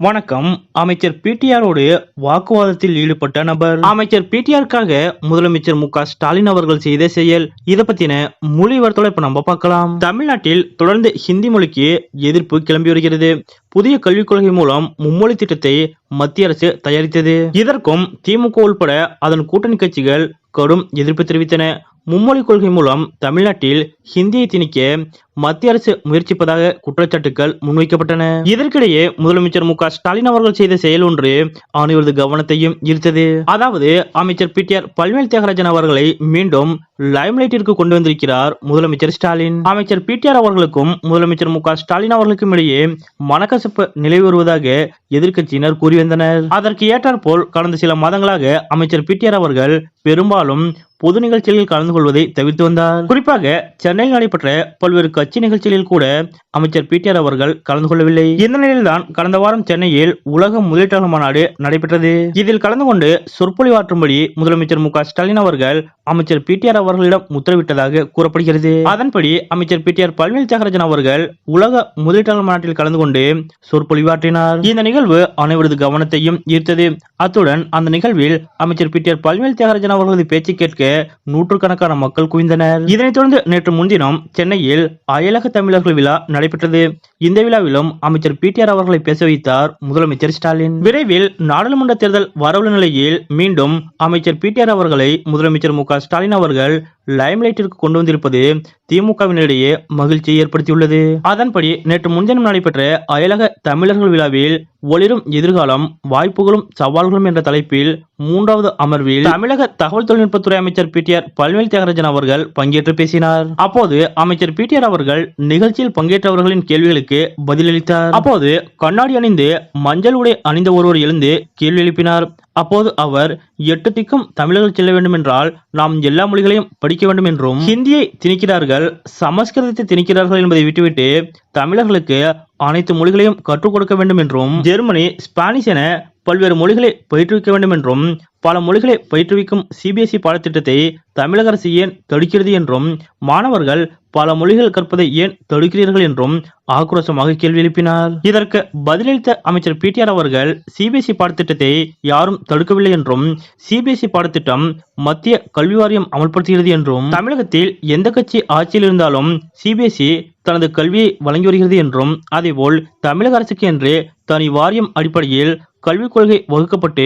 வணக்கம். அமைச்சர் பிடிஆரோடு வாக்குவாதத்தில் ஈடுபட்ட நபர். அமைச்சர் பிடிஆருக்காக முதலமைச்சர் மு. ஸ்டாலின் அவர்கள் செய்த செயல். இதை பத்தின மொழி விவரத்தோட இப்ப நம்ம பார்க்கலாம். தமிழ்நாட்டில் தொடர்ந்து ஹிந்தி மொழிக்கு எதிர்ப்பு கிளம்பி வருகிறது. புதிய கல்விக் கொள்கை மூலம் மும்மொழி திட்டத்தை மத்திய அரசு தயாரித்தது. இதற்கும் திமுக உள்பட அதன் கூட்டணி கட்சிகள் கடும் எதிர்ப்பு தெரிவித்தன. மும்மொழி கொள்கை மூலம் தமிழ்நாட்டில் ஹிந்தியை திணிக்க மத்திய அரசு முயற்சிப்பதாக குற்றச்சாட்டுகள் முன்வைக்கப்பட்டன. இதற்கிடையே முதலமைச்சர் மு ஸ்டாலின் அவர்கள் செய்த செயல் ஒன்று அனைவரது கவனத்தையும் ஈர்த்தது. அதாவது அமைச்சர் பிடிஆர் பல்வேல் தியாகராஜன் அவர்களை மீண்டும் லைம்லைட்டிற்கு கொண்டு வந்திருக்கிறார் முதலமைச்சர் ஸ்டாலின். அமைச்சர் பிடிஆர் அவர்களுக்கும் முதலமைச்சர் மு ஸ்டாலின் அவர்களுக்கும் இடையே மனக்கசப்பு நிலவி வருவதாக எதிர்க்கட்சியினர் கூறி வந்தனர் அதற்கு ஏற்றாற்போல் கடந்த சில மாதங்களாக அமைச்சர் பிடிஆர் அவர்கள் பெரும்பாலும் பொது நிகழ்ச்சிகளில் கலந்து கொள்வதை தவிர்த்து வந்தார். குறிப்பாக சென்னையில் நடைபெற்ற பல்வேறு கட்சி நிகழ்ச்சிகளில் கூட அமைச்சர் பிடிஆர் அவர்கள் கலந்து கொள்ளவில்லை. இந்த நிலையில்தான் கடந்த வாரம் சென்னையில் உலக முதலீட்டாளர் மாநாடு நடைபெற்றது. இதில் கலந்து கொண்டு சொற்பொழிவாற்றும்படி முதலமைச்சர் மு. ஸ்டாலின் அவர்கள் அமைச்சர் பிடிஆர் அவர்களிடம் உத்தரவிட்டதாக கூறப்படுகிறது. அதன்படி அமைச்சர் பிடிஆர் பல்வேல் தியாகராஜன் அவர்கள் உலக முதலீட்டாளர் மாநாட்டில் கலந்து கொண்டு சொற்பொழிவாற்றினார். இந்த நிகழ்வு அனைவரது கவனத்தையும் ஈர்த்தது. அத்துடன் அந்த நிகழ்வில் அமைச்சர் பிடிஆர் பல்வேல் தியாகராஜன் அவர்களது பேச்சு கேட்க நூற்றுக்கணக்கான மக்கள் குவிந்தனர். இதனைத் தொடர்ந்து நேற்று முன்தினம் சென்னையில் அயலக தமிழர்கள் விழா நடைபெற்றது. இந்த விழாவிலும் அமைச்சர் பிடிஆர் அவர்களை பேச வைத்தார் முதலமைச்சர் ஸ்டாலின். விரைவில் நாடாளுமன்ற தேர்தல் வரவுள்ள நிலையில் மீண்டும் அமைச்சர் பிடிஆர் அவர்களை முதலமைச்சர் மு. க. ஸ்டாலின் அவர்கள் லைம்லைட்டிற்கு கொண்டு வந்திருப்பது திமுகவினரிடையே மகிழ்ச்சியை ஏற்படுத்தியுள்ளது. அதன்படி நேற்று முன்தினம் நடைபெற்ற அயலக தமிழர்கள் விழாவில் ஒளிரும் எதிர்காலம் வாய்ப்புகளும் சவால்களும் என்ற தலைப்பில் மூன்றாவது அமர்வில் தமிழக தகவல் தொழில்நுட்பத்துறை அமைச்சர் பிடிஆர் பல்வேல் தியாகராஜன் அவர்கள் பங்கேற்று பேசினார். அப்போது அமைச்சர் பிடிஆர் அவர்கள் நிகழ்ச்சியில் பங்கேற்றவர்களின் கேள்விகளுக்கு பதிலளித்தார். அப்போது கண்ணாடி அணிந்து மஞ்சள் உடை அணிந்த ஒருவர் எழுந்து கேள்வி எழுப்பினார். அப்போது அவர் எட்டு திக்கும் தமிழர்கள் செல்ல வேண்டும் என்றால் நாம் எல்லா மொழிகளையும் படிக்க வேண்டும் என்றும் ஹிந்தியை திணிக்கிறார்கள் சமஸ்கிருதத்தை திணிக்கிறார்கள் என்பதை விட்டுவிட்டு தமிழர்களுக்கு அனைத்து மொழிகளையும் கற்றுக் கொடுக்க வேண்டும் என்றும் ஜெர்மனி ஸ்பானிஷ் என பல்வேறு மொழிகளை பயிற்றுவிக்க வேண்டும் என்றும் பல மொழிகளை பயிற்றுவிக்கும் சிபிஎஸ்இ பாடத்திட்டத்தை தமிழக அரசு ஏன் தடுக்கிறது என்றும் மாணவர்கள் பல மொழிகள் கற்பதை ஏன் தடுக்கிறீர்கள் என்றும் ஆக்ரோஷமாக கேள்வி எழுப்பினார். இதற்கு பதிலளித்த அமைச்சர் பிடிஆர் அவர்கள் சிபிஎஸ்இ பாடத்திட்டத்தை யாரும் தடுக்கவில்லை என்றும் சிபிஎஸ்இ பாடத்திட்டம் மத்திய கல்வி வாரியம் அமல்படுத்துகிறது என்றும் தமிழகத்தில் எந்த கட்சி ஆட்சியில் இருந்தாலும் சிபிஎஸ்இ தனது கல்வியை வழங்கி வருகிறது என்றும் அதேபோல் தமிழக அரசுக்கு என்று தனி வாரியம் அடிப்படையில் கல்விக் கொள்கை வகுக்கப்பட்டு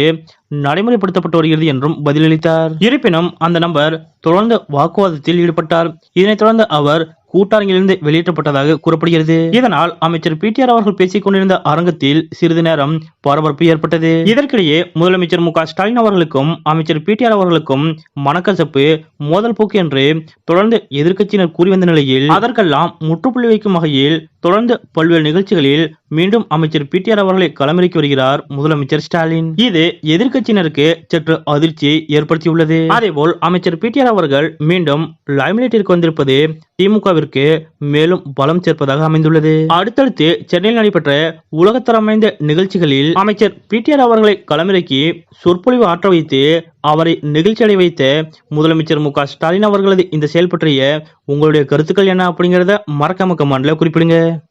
நடைமுறைப்படுத்தப்பட்டு வருகிறது என்றும் பதிலளித்தார். இருப்பினும் அந்த நபர் தொடர்ந்து வாக்குவாதத்தில் ஈடுபட்டார். இதனைத் தொடர்ந்து அவர் கூட்டாரங்கிலிருந்து வெளியேற்றப்பட்டதாக கூறப்படுகிறது. இதனால் அமைச்சர் பிடிஆர் அவர்கள் பேசிக் கொண்டிருந்த அரங்கத்தில் சிறிது நேரம் பரபரப்பு ஏற்பட்டது. இதற்கிடையே முதலமைச்சர் மு. ஸ்டாலின் அவர்களுக்கும் அமைச்சர் பிடிஆர் அவர்களுக்கும் மனக்கசப்பு மோதல் போக்கு என்று தொடர்ந்து எதிர்க்கட்சியினர் கூறி வந்த நிலையில் அதற்கெல்லாம் முற்றுப்புள்ளி வைக்கும் வகையில் தொடர்ந்து பல்வேறு நிகழ்ச்சிகளில் மீண்டும் அமைச்சர் பிடிஆர் அவர்களை களமிறக்கி வருகிறார் முதலமைச்சர் ஸ்டாலின். இது எதிர்க்கட்சியினருக்கு சற்று அதிர்ச்சியை ஏற்படுத்தியுள்ளது. அதேபோல் அமைச்சர் பி அவர்கள் மீண்டும் லைம்லைட்டிற்கு வந்திருப்பது திமுகவிற்கு மேலும் பலம் சேர்ப்பதாக அமைந்துள்ளது. அடுத்தடுத்து சென்னையில் நடைபெற்ற உலகத்தரம் வாய்ந்த நிகழ்ச்சிகளில் அமைச்சர் பி அவர்களை களமிறக்கி சொற்பொழிவு ஆற்ற வைத்து அவரை நெகிழ்ச்சி அடைய வைத்த முதலமைச்சர் மு ஸ்டாலின் அவர்களது இந்த செயல் பற்றிய உங்களுடைய கருத்துக்கள் என்ன அப்படிங்கறத மறக்காம கமெண்ட்ல குறிப்பிடுங்க.